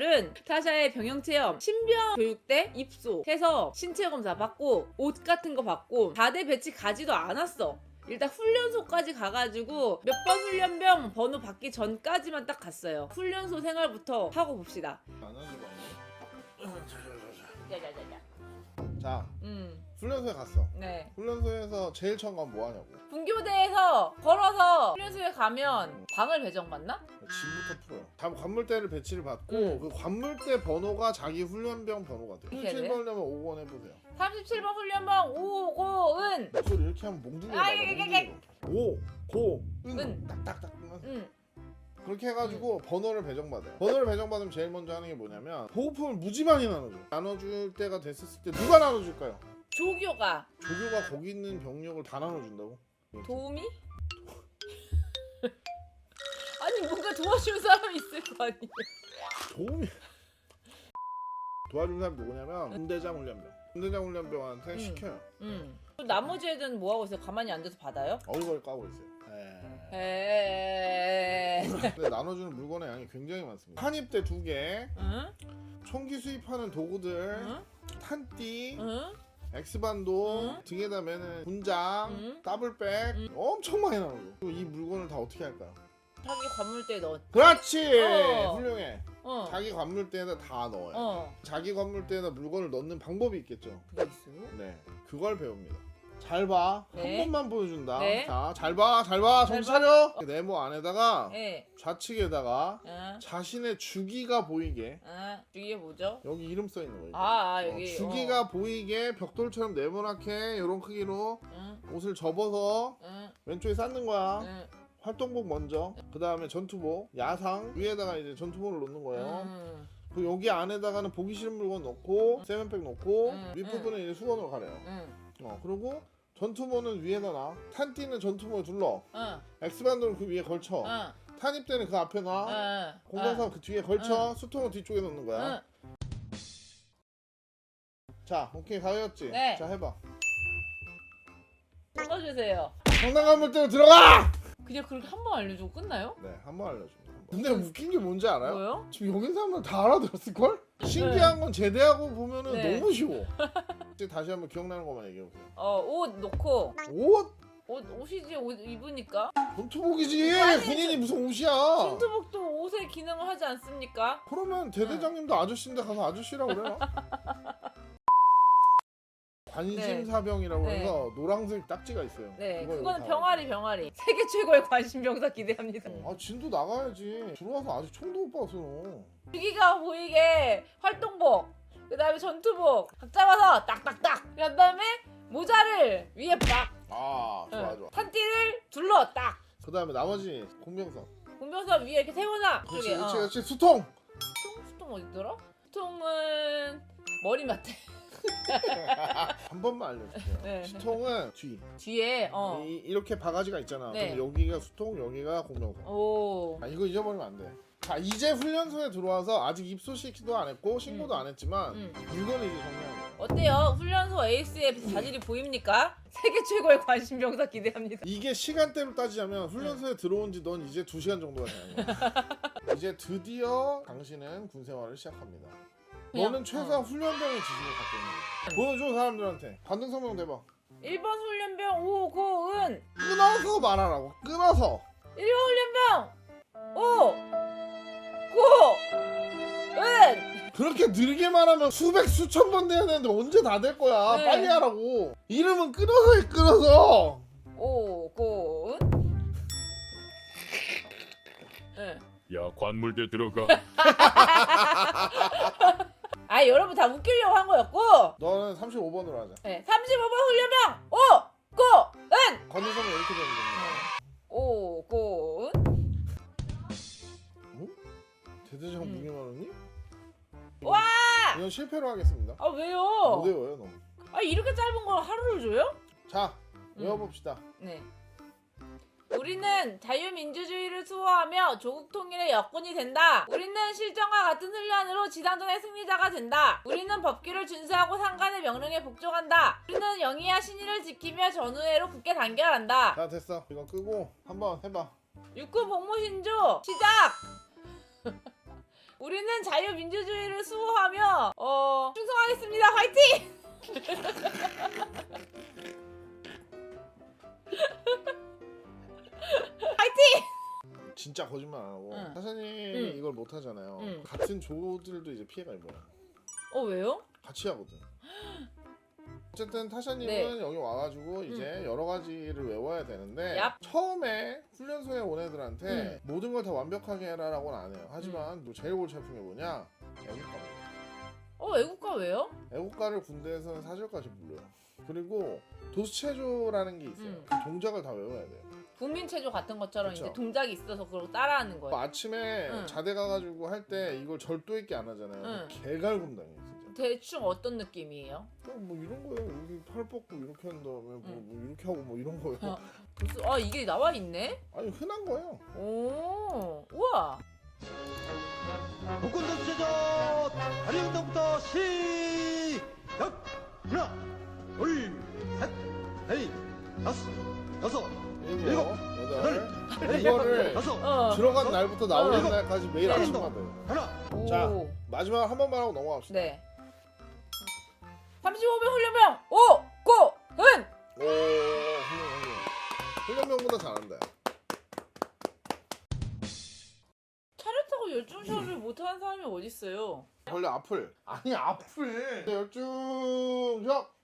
윤석열은 타샤의 병영체험, 신병 교육대 입소 해서 신체 검사 받고 옷 같은 거 받고 4대 배치 가지도 않았어. 일단 훈련소까지 가가지고 몇 번 훈련병 번호 받기 전까지만 딱 갔어요. 훈련소 생활부터 하고 봅시다. 안. 자자자자. 자 음, 훈련소에 갔어. 네. 훈련소에서 제일 처음 가면 뭐 하냐고. 분교대에서 걸어서 훈련소에 가면 방을 배정받나? 짐부터 풀어요. 다 관물대를 배치를 받고 음. 그 관물대 번호가 자기 훈련병 번호가 돼요. 이렇게 37번이면 5번 해보세요. 37번 훈련병 오고은 목소리 이렇게 하면 몽둥이 아, 나가. 이게, 이게, 오, 고, 은, 은. 딱딱딱. 응. 그렇게 해가지고 번호를 배정받아요. 번호를 배정받으면 제일 먼저 하는 게 뭐냐면 보호품을 무지 많이 나눠줘. 나눠줄 때가 됐었을 때 누가 나눠줄까요? 조교가 조교가 거기 있는 병력을 다 나눠준다고? 도우미? 아니 뭔가 도와줄 사람이 있을 거 아니에요. 도움이 도와준 사람이 누구냐면 군대장 훈련병. 군대장 훈련병한테 음. 시켜요. 음. 그럼 나머지 애들은 뭐 하고 있어요? 가만히 앉아서 받아요? 얼굴 까고 있어요. 에. 에. 근데 나눠주는 물건의 양이 굉장히 많습니다. 한입대 두 개, 응? 총기 수입하는 도구들, 응? 탄띠, 응? 엑스반도, 응? 등에다 매는 군장, 응? 더블백 응? 엄청 많이. 그리고 이 물건을 다 어떻게 할까요? 자기 관물대에 넣어. 그렇지! 어. 훌륭해. 어. 자기 관물대에다 다 넣어요. 어. 자기 관물대에다 물건을 넣는 방법이 있겠죠. 그게 있어요? 네, 그걸 배웁니다. 잘 봐. 네. 한 번만 보여준다. 네. 자, 잘 봐, 잘 봐. 잘 정신 봐. 차려. 네모 안에다가 예. 좌측에다가 아. 자신의 주기가 보이게 아. 이게 뭐죠? 여기 이름 써 있는 거예요. 아, 아 어, 여기. 주기가 보이게 벽돌처럼 네모나게 이런 크기로 어. 응. 옷을 접어서 응. 왼쪽에 쌓는 거야. 응. 활동복 먼저. 그 다음에 전투복, 야상 위에다가 이제 전투복을 놓는 거예요. 응. 그리고 여기 안에다가는 보기 싫은 물건 넣고 세면백 넣고 음, 윗부분은 이제 수건으로 가려요. 응. 어 그리고 전투복은 위에다 놔. 탄띠는 전투복에 둘러. 응. 엑스반도는 그 위에 걸쳐. 응. 탄입대는 그 앞에 놔. 응. 공장사 그 뒤에 걸쳐. 수통은 뒤쪽에 놓는 거야. 응. 자, 오케이 다 외웠지? 네. 자 해봐. 읽어주세요. 정당관물대로 들어가! 그냥 그렇게 한 번 알려주고 끝나요? 네, 한 번 알려줍 근데 웃긴 게 뭔지 알아요? 뭐요? 지금 여기 있는 사람들 다 알아들었을걸? 신기한 건 제대하고 보면은 네. 너무 쉬워. 이제 다시 한번 기억나는 것만 얘기해보세요. 어, 옷 놓고 옷! 옷 옷이지 옷 입으니까 전투복이지! 아니, 군인이 무슨 옷이야! 신투복도 옷의 기능을 하지 않습니까? 그러면 대대장님도 아저씨인데 가서 아저씨라고 그래요. 관심사병이라고 네. 해서 노란색 딱지가 있어요. 네, 그거는 다 병아리 병아리 세계 최고의 관심병사 기대합니다. 아 진도 나가야지. 들어와서 아직 총도 못 봤어. 너. 주기가 보이게 활동복, 그 다음에 전투복 각 잡아서 딱딱딱. 그 다음에 모자를 위에 빡, 아 좋아 응. 좋아. 탄띠를 둘러 딱. 그 다음에 나머지 공병사. 공병사 위에 이렇게 세워놔. 그렇지 그렇지 어. 그렇지 수통. 수통 수통 어디더라? 수통은 머리 맡에 한 번만 알려줄게요. 네. 수통은 뒤. 뒤에 어. 이, 이렇게 바가지가 있잖아. 네. 그럼 여기가 수통, 여기가 공병사. 오. 아 이거 잊어버리면 안 돼. 자 이제 훈련소에 들어와서 아직 입소시키도 안 했고 신고도 음. 안 했지만 음. 물건을 이제 정리하는 거야. 어때요? 훈련소 에이스의 자질이 보입니까? 세계 최고의 관심 병사 기대합니다. 이게 시간대로 따지자면 훈련소에 들어온 지 넌 이제 2시간 정도가 되는 거야. 이제 드디어 당신은 군 생활을 시작합니다. 너는 최소한 어. 훈련병의 지식을 갖고 있는 거야. 보여줘 사람들한테. 반등 성명 대박. 1번 훈련병 오고은 끊어서 말하라고. 끊어서. 1번 훈련병 오고은 그렇게 느리게 말하면 수백 수천 번 돼야 되는데 언제 다 될 거야. 네. 빨리 하라고. 이름은 끊어서 해 끊어서. 오고은 네. 야 관물대 들어가 아 여러분 다 웃기려고 한 거였고 너는 35번으로 하자. 네. 35번 훈련병 오고은 건우 성명 이렇게 되는 거야. 오고은 대대장 음. 무게만 언니? 와! 이건 실패로 하겠습니다. 아 왜요? 못 외워요 너무. 아 이렇게 짧은 걸 하루를 줘요? 자 음. 외워봅시다. 네. 우리는 자유민주주의를 수호하며 조국 통일의 여건이 된다. 우리는 실전과 같은 훈련으로 지상전의 승리자가 된다. 우리는 법규를 준수하고 상관의 명령에 복종한다. 우리는 영희와 신의를 지키며 전우회로 굳게 단결한다. 자 됐어. 이거 끄고 한번 해봐. 육군 복무신조 시작! 우리는 자유민주주의를 수호하며 어 충성하겠습니다. 화이팅! 진짜 거짓말 안 하고 응. 타샤님이 응. 이걸 못 하잖아요. 응. 같은 조들도 이제 피해가 입어요. 어 왜요? 같이 하거든. 어쨌든 타샤님은 네. 여기 와가지고 이제 여러 가지를 외워야 되는데 얍. 처음에 훈련소에 온 애들한테 음. 모든 걸 다 완벽하게 해라라고는 안 해요. 하지만 뭐 제일 골치 아픈 게 뭐냐? 애국가입니다. 어 애국가 왜요? 애국가를 군대에서는 사절까지 불러요. 그리고 도수체조라는 게 있어요. 음. 그 동작을 다 외워야 돼요. 국민체조 같은 것처럼 그쵸. 이제 동작이 있어서 그걸 따라하는 뭐 거예요. 아침에 응. 자대 가가지고 할 때 이걸 절도 있게 안 하잖아요. 응. 개갈굼당해 진짜. 대충 어떤 느낌이에요? 그냥 뭐 이런 거예요. 여기 팔 뻗고 이렇게 한 다음에 뭐, 응. 뭐 이렇게 하고 뭐 이런 거예요. 어. 무슨 아 이게 나와 있네? 아니 흔한 거예요. 오 우와 복권 전체전 다리 운동부터 시작 하나 둘셋 넷 다섯 여섯 일곱, 일곱, 여덟. 여덟, 이거를 여섯 어 들어간 날부터 나오는 어. 날까지 매일 네. 아침마다 해요. 하나 오. 자. 마지막 한 번만 하고 넘어갑시다. 네 35명 훈련병 오! 고! 흔! 오, 훌륭, 훌륭. 훈련병보다 잘한다. 차렷하고 열중시험을 못하는 사람이 어딨어요 원래 앞을. 아니 앞을. 열중력.